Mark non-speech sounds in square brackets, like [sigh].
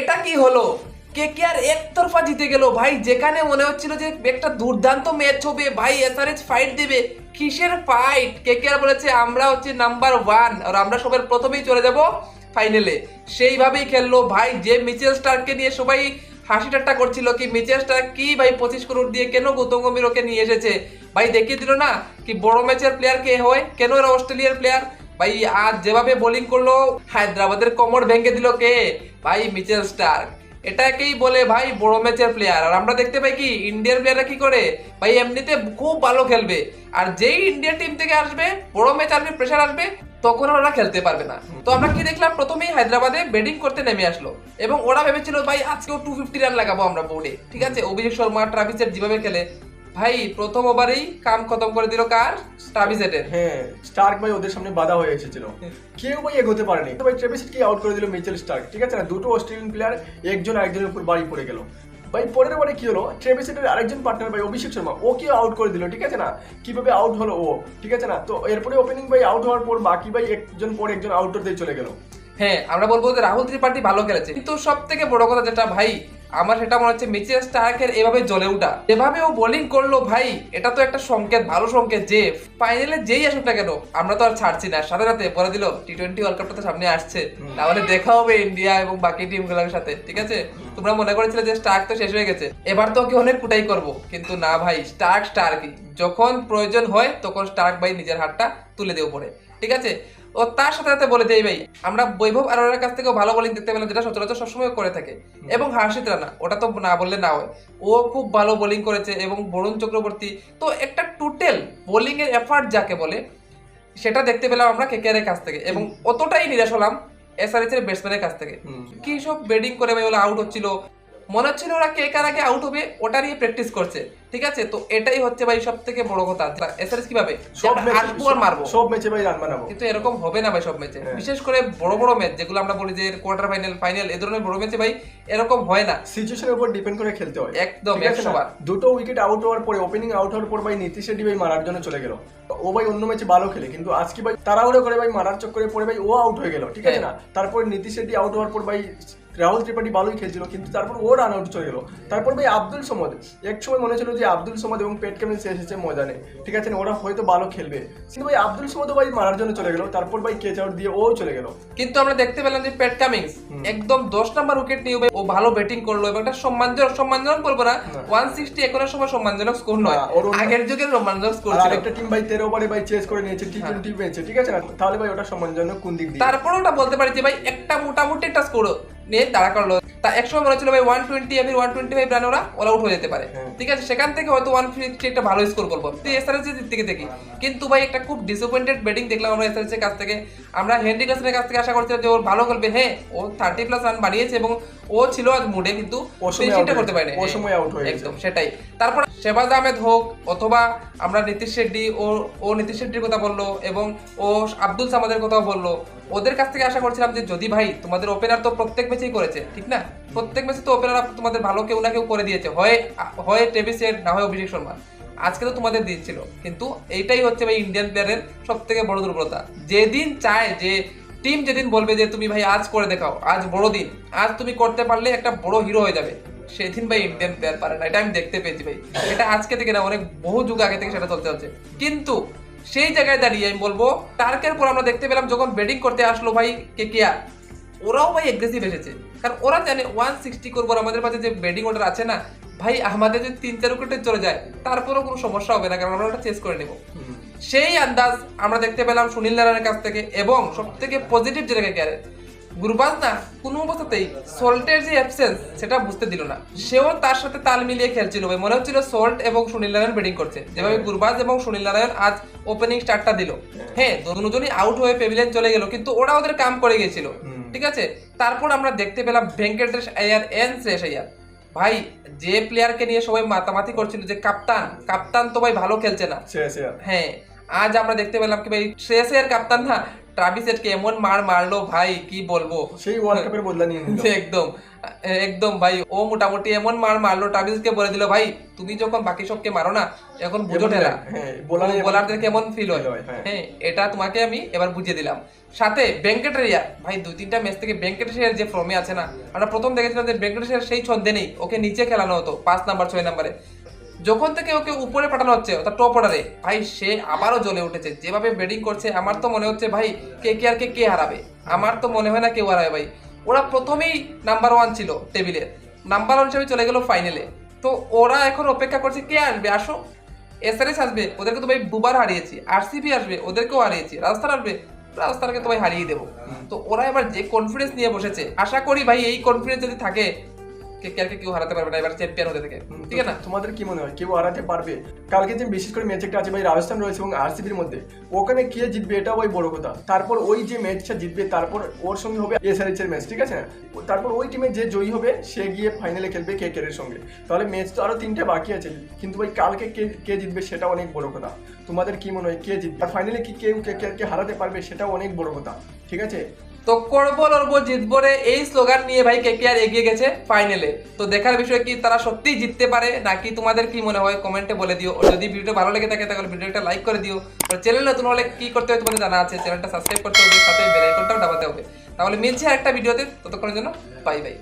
এটা কি হলো? কে কে আর একতরফা জিতে গেল? ভাই, যেখানে মনে হচ্ছিল যে একটা দুর্দান্ত ম্যাচ হবে, ভাই এসআরএচ ফাইট দেবে। কিসের ফাইট কে কে আর বলেছে, আমরা হচ্ছে নাম্বার ওয়ান আর আমরা সবার প্রথমেই চলে যাব ফাইনালে সেইভাবেই খেললো। ভাই, যে মিচেল স্টারকে নিয়ে সবাই হাসি ঠাট্টা করছিল, কি মিচেল স্টার কি ভাই পঁচিশ করোড় দিয়ে কেন গৌতম গম্ভীর ওকে নিয়ে এসেছে? ভাই, দেখিয়ে দিল না, কি বড় ম্যাচের প্লেয়ার কে হয়? কেন এরা অস্ট্রেলিয়ার প্লেয়ার ভাই আজ যেভাবে বোলিং করল, হায়দ্রাবাদের কোমর ভেঙে দিল কে? ভাই, মিচেল স্টার এটাকেই বলে, ভাই, বড় ম্যাচের প্লেয়ার আর আমরা দেখতে পাই কি ইন্ডিয়ার প্লেয়াররা কি করে? ভাই, এমনিতে খুব ভালো খেলবে। আর যেই ইন্ডিয়ান টিম থেকে আসবে, বড় ম্যাচ আসবে প্রেশার আসবে, তখন ওরা খেলতে পারবে না। তো আমরা কি দেখলাম? প্রথমেই হায়দ্রাবাদে ব্যাটিং করতে নেমে আসলো। এবং ওরা ভেবেছিল, ভাই, আজকেও টু ফিফটি রান লাগাবো আমরা বোর্ডে ঠিক আছে? অভিষেক শর্মা ট্রাভিসের যেভাবে খেলে ভাই, প্রথম ওভারেই কাম খতম করে দিল কার? ট্রাভিসেটের হ্যাঁ স্টার্ক ভাই ওদের সামনে বাধা হয়ে এসেছিল। কেউ ভাই এগোতে পারেনি। তো ভাই ট্রেভিসকে আউট করে দিল মিচেল স্টার্ক ঠিক আছে না? দুটো অস্ট্রেলিয়ান প্লেয়ার একজন আরেকজনের উপর বাড়ি পড়ে গেল। ভাই, পরের বারে কি হলো? ট্রেভিসেটের আরেকজন পার্টনার ভাই, অভিষেক শর্মা, ওকে আউট করে দিল। ঠিক আছে না? কীভাবে আউট হলো ও? ঠিক আছে না? তো এরপরে ওপেনিং ভাই আউট হওয়ার পর বাকি ভাই একজন পর একজন আউটার দিয়ে চলে গেল। হ্যাঁ আমরা বলব যে রাহুল ত্রিপাঠী ভালো খেলেছে। কিন্তু সব থেকে বড় কথা যেটা ভাই আমার সেটা মনে হচ্ছে মিচেল স্টার্কের এভাবে জ্বলে উঠা যেভাবে ও বোলিং করল ভাই এটা তো একটা সংকেত ভালো সংকেত যে ফাইনালে যেই আসুক না কেন আমরা তো আর ছাড়ছি না। সাথে সাথে বলে দিল টি টোয়েন্টি ওয়ার্ল্ড কাপটা তো সামনে আসছে। তাহলে দেখা হবে ইন্ডিয়া এবং বাকি টিম টিমগুলোর সাথে ঠিক আছে? তোমরা মনে করেছিলে যে স্টার্ক তো শেষ হয়ে গেছে। এবার তো ওকে অনেক কুটাই করব। কিন্তু না ভাই স্টার্ক স্টার্কই। যখন প্রয়োজন হয় তখন স্টার্ক ভাই নিজের হাতটা তুলে দিয়ে পড়ে ঠিক আছে? ও তার সাথে সাথে বলে দেই ভাই আমরা বৈভব আরোরার কাছ থেকেও ভালো বোলিং দেখতে পেলাম যেটা সচরাচর সবসময় করে থাকে। এবং হার্ষিত রানা ওটা তো না বললে না হয়। ও খুব ভালো বোলিং করেছে এবং বরুণ চক্রবর্তী তো একটা টোটাল বোলিং এর এফার্ট যাকে বলে সেটা দেখতে পেলাম আমরা কেকেআর এর কাছ থেকে। এবং অতটাই নিরাশ হলাম এসআরএচ এর ব্যাটসম্যানের কাছ থেকে। কি সব ব্যাটিং করে ভাই ওরা আউট হচ্ছিল। মনে হচ্ছিল ওরা কে কার আগে আউট হবে ওটা নিয়ে প্র্যাকটিস করছে। ঠিক আছে? তো এটাই হচ্ছে ভাই সব থেকে বড় কথা। এসআরএস কীভাবে? আর মারবো। সব ম্যাচে ভাই রান বানাবো। কিন্তু এরকম হবে না ভাই সব ম্যাচে। বিশেষ করে বড় বড় ম্যাচ যেগুলো আমরা বলি যে কোয়ার্টার ফাইনাল ফাইনাল এ ধরনের বড় ম্যাচে ভাই এরকম হয় না। সিচুয়েশনের উপর ডিপেন্ড করে খেলতে হয়। একদম, ঠিক একশো দুটো উইকেট আউট হওয়ার পরে ওপেনিং আউট হওয়ার পর ভাই নীতিশ রেড্ডি ভাই মারার জন্য চলে গেল। ও ভাই অন্য ম্যাচে ভালো খেলে কিন্তু আজকে ভাই তাড়াহুড়ো করে ভাই মারার চক্করে পরে ভাই ও আউট হয়ে গেল। ঠিক আছে না? হ্যাঁ। তারপর নীতিশ রেড্ডি আউট হওয়ার পর ভাই রাহুল ত্রিপাঠী ভালোই খেলছিল কিন্তু তারপর ও রান আউট চলে গেল। তারপর ভাই আব্দুল সমদ এক সময় মনে ছিল যে আব্দুল সমদ এবং পেট কেমিন্স এসেছে মজা নেই। ঠিক আছে ওরা হয়তো ভালো খেলবে। কিন্তু ভাই আব্দুল সমদ ভাই মারার জন্য চলে গেল তারপর ভাই কেচ আউট দিয়ে ও চলে গেল। কিন্তু আমরা দেখতে পেলাম যে প্যাট কামিংস একদম দশ নাম্বার উইকেট নিয়ে ভাই ও ভালো ব্যাটিং করল এবং একটা সম্মানজনক সম্মানজনক বলব না। ওয়ান সিক্সটি এখনের সময় সম্মানজনক স্কোর নয়। ওর আগের যুগের সম্মানজনক স্কোর ছিল। একটা টিম ভাই তেরো ওভারে ভাই চেস করে নিয়েছে টি টোয়েন্টি ম্যাচে ঠিক আছে? তাহলে ভাই ওটা সম্মানজনক কোন দিক দিয়ে? তারপরে ওটা বলতে পারি যে ভাই একটা মোটামুটি একটা স্কোর নিয়ে দাঁড়া করল তা একসময় মনে হচ্ছিল ভাই ওয়ান টোয়েন্টি এমনি ওয়ান টোয়েন্টি ফাইভ রান ওরা অল আউট হয়ে যেতে পারে। হ্যাঁ। ঠিক আছে? সেখান থেকে হয়তো ওয়ান ফিফটি একটা ভালো স্কোর করব। তুই এসআরএস এর দিক থেকে দেখি। কিন্তু ভাই একটা খুব ডিসঅ্যাপয়েন্টেড ব্যাটিং দেখলাম আমরা এসআরএস এর কাছ থেকে। আমরা হেনরি কাসের কাছ থেকে আশা করছিলাম যে ওর ভালো খেলবে হ্যাঁ ও থার্টি প্লাস রান বানিয়েছে এবং ও ছিল আজ মুডে কিন্তু ও সময় ফিনিশিংটা করতে পারেনি। ও সময় out হয়ে একদম সেটাই। তারপর শেবাজ আহমেদ হোক অথবা আমরা নীতিশ রেড্ডি ও ও নীতিশ রেড্ডির কথা বলল এবং ও আব্দুল সামাদের কথাও বলল। ওদের কাছ থেকে আশা করছিলাম যে যদি ভাই তোমাদের ওপেনার তো প্রত্যেক ম্যাচেই করেছে ঠিক না? প্রত্যেক ম্যাচে তো ওপেনার তোমাদের ভালো কেউ না কেউ করে দিয়েছে। হয় হয় টেভিসের না হয় অভিষেক শর্মা আজকে তো তোমাদের দিচ্ছিল কিন্তু এইটাই হচ্ছে ভাই ইন্ডিয়ান প্লেয়ারের সব থেকে বড় দুর্বলতা। যেদিন চায় যে টিম যেদিন বলবে যে, তুমি ভাই আজ করে দেখাও, আজ বড় দিন, আজ তুমি করতে পারলে একটা বড় হিরো হয়ে যাবে। সেদিন ভাই ইন্ডিয়ান প্লেয়ার পারে না। এটা আমি দেখতে পেয়েছি ভাই। এটা আজকে থেকে না, অনেক বহু যুগ আগে থেকে সেটা চলতে হচ্ছে কিন্তু সেই জায়গায় দাঁড়িয়ে আমি বলব টার্কের পর আমরা দেখতে পেলাম যখন ব্যাটিং করতে আসলো ভাই কে কেয়া ওরাও ভাই এগ্রেসিভ এসেছে কারণ ওরা জানে ওয়ান সিক্সটি করব আমাদের কাছে যে ব্যাটিং অর্ডার আছে না ভাই আমাদের যদি তিন চার উইকেটে চলে যায় তারপরেও কোনো সমস্যা হবে না কারণ আমরা ওটা চেস করে নেব। সেই আন্দাজ আমরা দেখতে পেলাম সুনীল নারায়ণের কাছ থেকে এবং সব থেকে পজিটিভ যেটা ক্যারে গুরবাজ না কোনো অবস্থাতেই সল্টের যে অ্যাবসেন্স সেটা বুঝতে দিল না। সেও তার সাথে তাল মিলিয়ে খেলছিল ভাই মনে হচ্ছিল সল্ট এবং সুনীল নারায়ণ ব্যাটিং করছে। যেভাবে গুরবাজ এবং সুনীল নারায়ণ আজ ওপেনিং স্টার্টটা দিল। হ্যাঁ। দুজনই আউট হয়ে পেভিলিয়ন চলে গেল কিন্তু ওরা ওদের কাম করে গেছিল। ঠিক আছে? তারপর আমরা দেখতে পেলাম ভেঙ্কটেশ আয়ার এন শ্রেষ আয়ার ভাই যে প্লেয়ারকে নিয়ে সবাই মাতামাতি করছিল যে কাপ্তান কাপ্তান তো ভাই ভালো খেলছে না। হ্যাঁ আজ আমরা দেখতে পেলাম কি ভাই শ্রেয়সের কাপ্তান না ট্রাভিসেটকে এমন মার মারলো ভাই কি বলব? সেই ওয়ার্ল্ড কাপের বদলা নিয়ে [laughs] একদম একদম ভাই ও মোটামুটি এমন মার মারলো ট্রাভিসকে বলে দিল ভাই তুমি যখন বাকি সবকে মারো না এখন বুঝো ঠেলা। হ্যাঁ, বোলারদের কেমন ফিল হয়? হ্যাঁ। হ্যাঁ। এটা তোমাকে আমি এবার বুঝিয়ে দিলাম। সাথে ভেঙ্কটেরিয়া ভাই দুই তিনটা ম্যাচ থেকে ভেঙ্কটেশের যে ফর্মে আছে না আমরা প্রথম দেখেছিলাম যে ভেঙ্কটেশের সেই ছন্দে নেই ওকে নিচে খেলানো হতো পাঁচ নাম্বার ছয় নাম্বারে যখন থেকে ওকে উপরে পাঠানো হচ্ছে, অর্থাৎ টপ অর্ডারে ভাই, সে আবারও জ্বলে উঠেছে। যেভাবে ব্যাটিং করছে, আমার তো মনে হচ্ছে, ভাই, কে কে আর কে কে হারাবে? আমার তো মনে হয় না কেউ হারাবে, ভাই। ওরা প্রথমেই নাম্বার ওয়ান ছিল টেবিলের নাম্বার ওয়ান হিসেবে চলে গেল ফাইনালে তো ওরা এখন অপেক্ষা করছে, কে আসবে? আসো। এসআরএস আসবে, ওদেরকে তো ভাই দুবার হারিয়েছি। আরসিবি আসবে, ওদেরকেও হারিয়েছি। রাজস্থান আসবে রাজস্থানকে তো ভাই হারিয়ে দেবো। তো ওরা এবার যে কনফিডেন্স নিয়ে বসেছে, আশা করি ভাই, এই কনফিডেন্স যদি থাকে কে কে কেউ হারাতে পারবে না এবার চ্যাম্পিয়ন হতে থেকে। ঠিক আছে? না তোমাদের কি মনে হয়? কেউ হারাতে পারবে? কালকে যে বিশেষ করে ম্যাচ একটা আছে ভাই রাজস্থান রয়েছে এবং আরসিবির মধ্যে। ওখানে কে জিতবে এটা ওই বড় কথা। তারপর ওই যে ম্যাচটা জিতবে তারপর ওর সঙ্গে হবে এসআরএচ এর ম্যাচ ঠিক আছে? তারপর ওই টিমে যে জয়ী হবে সে গিয়ে ফাইনালে খেলবে কে কের সঙ্গে। তাহলে ম্যাচ তো আরও তিনটে বাকি আছে। কিন্তু ভাই কালকে কে কে জিতবে সেটা অনেক বড় কথা। তোমাদের কি মনে হয়? কে জিতবে? আর ফাইনালে কি কেউ কে কে হারাতে পারবে সেটাও অনেক বড় কথা। ঠিক আছে? তো করব লড়বো জিতবো রে এই স্লোগান নিয়ে ভাই কে কে আর এগিয়ে গেছে ফাইনালে তো দেখার বিষয় কি, তারা সত্যিই জিততে পারে নাকি তোমাদের কি মনে হয়? কমেন্টে বলে দিও। যদি ভিডিওটা ভালো লেগে থাকে, তাহলে ভিডিওটা লাইক করে দিও। আর চ্যানেল নতুন হলে কি করতে হবে তোমাদের জানা আছে। চ্যানেলটা সাবস্ক্রাইব করতে হবে, সাথে বেল আইকনটাও দাবাতে হবে। তাহলে মিলছে একটা ভিডিওতে। ততক্ষণের জন্য বাই বাই